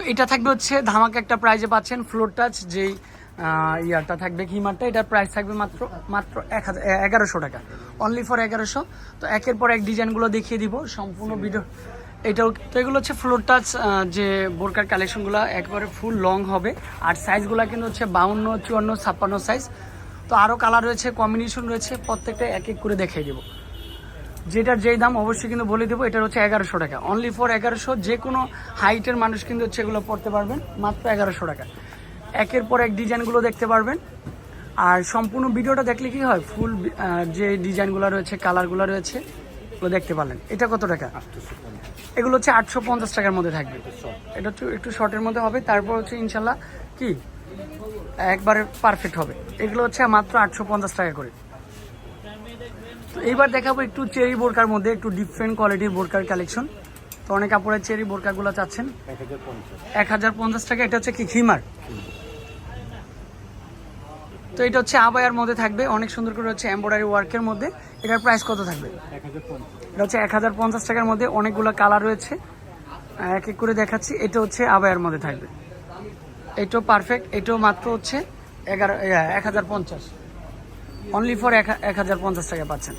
তো এটা থাকবে হচ্ছে ধামাকা একটা প্রাইজে পাচ্ছেন ফ্লোর টাচ যেই ইয়ারটা থাকবে কিমারটা এটার প্রাইস থাকবে মাত্র মাত্র এক হাজার এগারোশো টাকা। অনলি ফর এগারোশো। তো একের পর এক ডিজাইনগুলো দেখিয়ে দিব, সম্পূর্ণ ভিডিও এটাও, তো এগুলো হচ্ছে ফ্লোর টাচ যে বোরকার কালেকশনগুলো একবারে ফুল লং হবে। আর সাইজগুলো কিন্তু হচ্ছে বাউন্ন, চুয়ান্ন, ছাপ্পান্ন সাইজ তো আরও কালার রয়েছে কম্বিনেশন রয়েছে, প্রত্যেকটা এক এক করে দেখিয়ে দেবো। যেটার যেই দাম অবশ্যই কিন্তু বলে দেবো এটা হচ্ছে এগারোশো টাকা। অনলি ফর এগারোশো, যে কোনো হাইটের মানুষ কিন্তু হচ্ছে এগুলো পড়তে পারবেন, মাত্র এগারোশো টাকা। একের পর এক ডিজাইনগুলো দেখতে পারবেন। আর সম্পূর্ণ ভিডিওটা দেখলে কি হয়, ফুল যে ডিজাইনগুলো রয়েছে, কালারগুলো রয়েছে ওগুলো দেখতে পারলেন। এটা কত টাকা? এগুলো হচ্ছে আটশো পঞ্চাশ টাকার মধ্যে থাকবে। এটা হচ্ছে একটু শর্টের মধ্যে হবে, তারপর হচ্ছে ইনশাল্লাহ কি? একবারে পারফেক্ট হবে। এগুলো হচ্ছে মাত্র আটশো পঞ্চাশ টাকা করে। তো এইবার দেখাবো একটু চেরি বোরকার মধ্যে, একটু ডিফারেন্ট কোয়ালিটির বোরকার কালেকশন তো অনেক কাপড়ের চেরি বোরকাগুলো চাচ্ছেন। এক হাজার পঞ্চাশ টাকা, এটা হচ্ছে কি খিমার তো এটা হচ্ছে আবায়ার মধ্যে থাকবে, অনেক সুন্দর করে হচ্ছে এমব্রয়ডারি ওয়ার্কের মধ্যে। এটার প্রাইস কত থাকবে? এটা হচ্ছে এক হাজার পঞ্চাশ টাকার মধ্যে অনেকগুলো কালার রয়েছে। এক এক করে দেখাচ্ছি, এটা হচ্ছে আবায়ার মধ্যে থাকবে। এটাও পারফেক্ট এটাও মাত্র হচ্ছে এগারো এক হাজার পঞ্চাশ। অনলি ফর এক হাজার পঞ্চাশ টাকা পাচ্ছেন।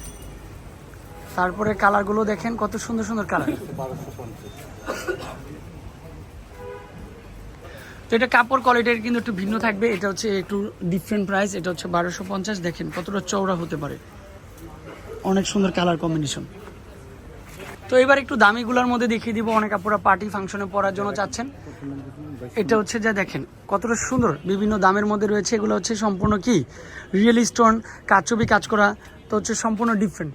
তারপরে কালারগুলো দেখেন, কত সুন্দর সুন্দর কালার। তো এটা কাপড় কোয়ালিটির কিন্তু একটু ভিন্ন থাকবে, এটা হচ্ছে একটু ডিফারেন্ট প্রাইস এটা হচ্ছে বারোশো পঞ্চাশ। দেখেন কতটা চওড়া হতে পারে। অনেক সুন্দর কালার কম্বিনেশন। তো এবার একটু দামিগুলোর মধ্যে দেখিয়ে দিব। অনেক আপুরা পার্টি ফাংশনে পরার জন্য চাচ্ছেন। এটা হচ্ছে যা দেখেন, কতটা সুন্দর বিভিন্ন দামের মধ্যে রয়েছে। এগুলো হচ্ছে সম্পূর্ণ কি? রিয়েল স্টোন কাচবি কাজ করা। তো হচ্ছে সম্পূর্ণ ডিফারেন্ট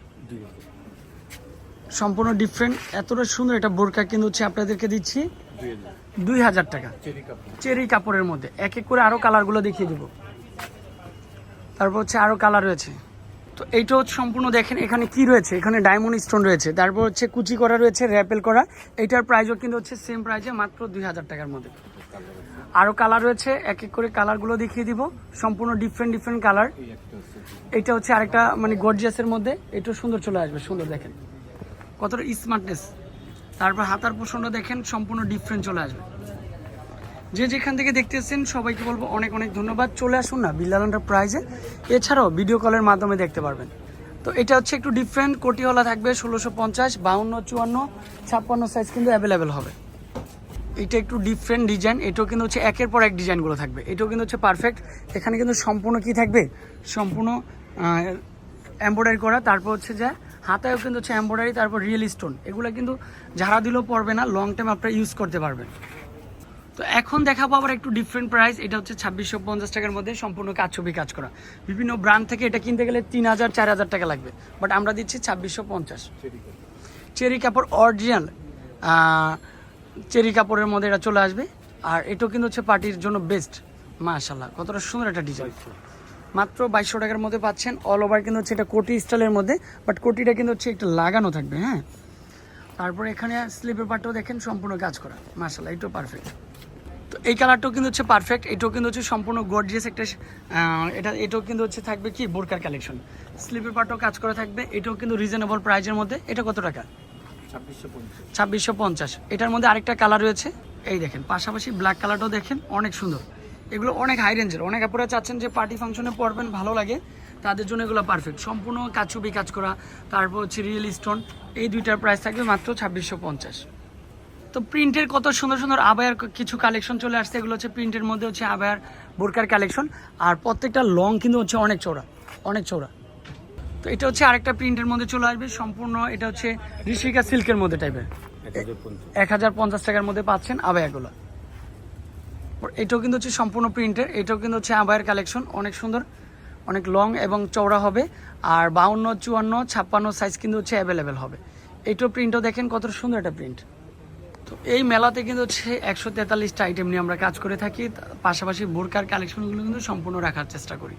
সম্পূর্ণ ডিফারেন্ট এতটা সুন্দর এটা বোরকা কিন্তু হচ্ছে আপনাদেরকে দিচ্ছি। দুই হাজার টাকা। চেরি কাপড়ের মধ্যে। এক এক করে আরও কালারগুলো দেখিয়ে দিব। তারপর হচ্ছে আরও কালার রয়েছে। তো এইটা হচ্ছে সম্পূর্ণ দেখেন, এখানে কি রয়েছে? এখানে ডায়মন্ড স্টোন রয়েছে। তারপর হচ্ছে কুচি করা রয়েছে, র্যাপেল করা। এইটার প্রাইসও কিন্তু হচ্ছে সেম প্রাইসে মাত্র দুই হাজার টাকার মধ্যে। আরও কালার রয়েছে, এক এক করে কালারগুলো দেখিয়ে দিব। সম্পূর্ণ ডিফারেন্ট ডিফারেন্ট কালার এটা হচ্ছে আরেকটা মানে গর্জিয়াসের মধ্যে। এটাও সুন্দর চলে আসবে, সুন্দর দেখেন। কতটা স্মার্টনেস তারপর হাতার পোষণটা দেখেন, সম্পূর্ণ ডিফারেন্ট চলে আসবে। যে যেখান থেকে দেখতেছেন, সবাইকে বলব অনেক অনেক ধন্যবাদ। চলে আসুন না বিল্লাল প্রাইজে। এছাড়াও ভিডিও কলের মাধ্যমে দেখতে পারবেন। তো এটা হচ্ছে একটু ডিফারেন্ট কোটিওয়ালা থাকবে ষোলোশো পঞ্চাশ, বাউন্ন, চুয়ান্ন, ছাপ্পান্ন সাইজ কিন্তু অ্যাভেলেবেল হবে। এটা একটু ডিফারেন্ট ডিজাইন এটাও কিন্তু হচ্ছে একের পর এক ডিজাইনগুলো থাকবে। এটাও কিন্তু হচ্ছে পারফেক্ট এখানে কিন্তু সম্পূর্ণ কি থাকবে? সম্পূর্ণ এম্ব্রয়ডারি করা। তারপর হচ্ছে যে হাতায়ও কিন্তু হচ্ছে এম্ব্রয়ডারি তারপর রিয়েল স্টোন এগুলো কিন্তু ঝাড়া দিলেও পড়বে না লং টাইম আপনারা ইউজ করতে পারবেন। তো এখন দেখাবো আবার একটু ডিফারেন্ট প্রাইস এটা হচ্ছে ছাব্বিশশো পঞ্চাশ টাকার মধ্যে সম্পূর্ণ কাজ ছবি কাজ করা। বিভিন্ন ব্র্যান্ড থেকে এটা কিনতে গেলে তিন হাজার, চার হাজার টাকা লাগবে। বাট আমরা দিচ্ছি ছাব্বিশশো পঞ্চাশ। চেরি কাপড় অরিজিনাল চেরি কাপড়ের মধ্যে এটা চলে আসবে। আর এটাও কিন্তু হচ্ছে পার্টির জন্য বেস্ট মাশাল্লাহ কতটা সুন্দর একটা ডিজাইন মাত্র বাইশশো টাকার মধ্যে পাচ্ছেন। অল ওভার কিন্তু হচ্ছে এটা কোটি স্টাইলের মধ্যে। বাট কোটিটা কিন্তু হচ্ছে একটু লাগানো থাকবে হ্যাঁ। তারপর এখানে স্লিপের পার্টটাও দেখেন, সম্পূর্ণ কাজ করা। মাশাল্লাহ এটাও পারফেক্ট এই কালারটাও কিন্তু হচ্ছে পারফেক্ট এটাও কিন্তু হচ্ছে সম্পূর্ণ গর্জিয়াস একটা এটা, এটাও কিন্তু হচ্ছে থাকবে কি? বোরকার কালেকশন স্লিপের পার্টও কাজ করা থাকবে, এটাও কিন্তু রিজনেবল প্রাইজের মধ্যে। এটা কত টাকা? ছাব্বিশশো পঞ্চাশ। এটার মধ্যে আরেকটা কালার রয়েছে। এই দেখেন, পাশাপাশি ব্ল্যাক কালারটাও দেখেন, অনেক সুন্দর। এগুলো অনেক হাই রেঞ্জের অনেক আপনারা চাচ্ছেন যে পার্টি ফাংশনে পড়বেন ভালো লাগে। তাদের জন্য এগুলো পারফেক্ট সম্পূর্ণ কাচুবি কাজ করা, তারপর হচ্ছে রিয়েল স্টোন এই দুইটার প্রাইস থাকবে মাত্র ছাব্বিশশো পঞ্চাশ। তো প্রিন্টের কত সুন্দর সুন্দর আবায়ার কিছু কালেকশন চলে আসছে। এগুলো হচ্ছে প্রিন্টের মধ্যে হচ্ছে আবায়ার বোরকার কালেকশন আর প্রত্যেকটা লং কিন্তু হচ্ছে অনেক চওড়া অনেক চওড়া। তো এটা হচ্ছে আরেকটা প্রিন্টের মধ্যে চলে আসবে। সম্পূর্ণ এটা হচ্ছে ঋষিকা সিল্কের মধ্যে টাইপের এক হাজার পঞ্চাশ। টাকার মধ্যে পাচ্ছেন আবায়াগুলো এটাও কিন্তু হচ্ছে সম্পূর্ণ প্রিন্টের এটাও কিন্তু হচ্ছে আবায়ের কালেকশন অনেক সুন্দর অনেক লং এবং চওড়া হবে। আর বাউন্ন চুয়ান্ন ছাপ্পান্ন সাইজ কিন্তু হচ্ছে অ্যাভেলেবেল হবে। এইটাও প্রিন্টও দেখেন কত সুন্দর একটা প্রিন্ট তো এই মেলাতে কিন্তু হচ্ছে একশো তেতাল্লিশটা আইটেম নিয়ে আমরা কাজ করে থাকি। পাশাপাশি বোরকার কালেকশনগুলো কিন্তু সম্পূর্ণ রাখার চেষ্টা করি।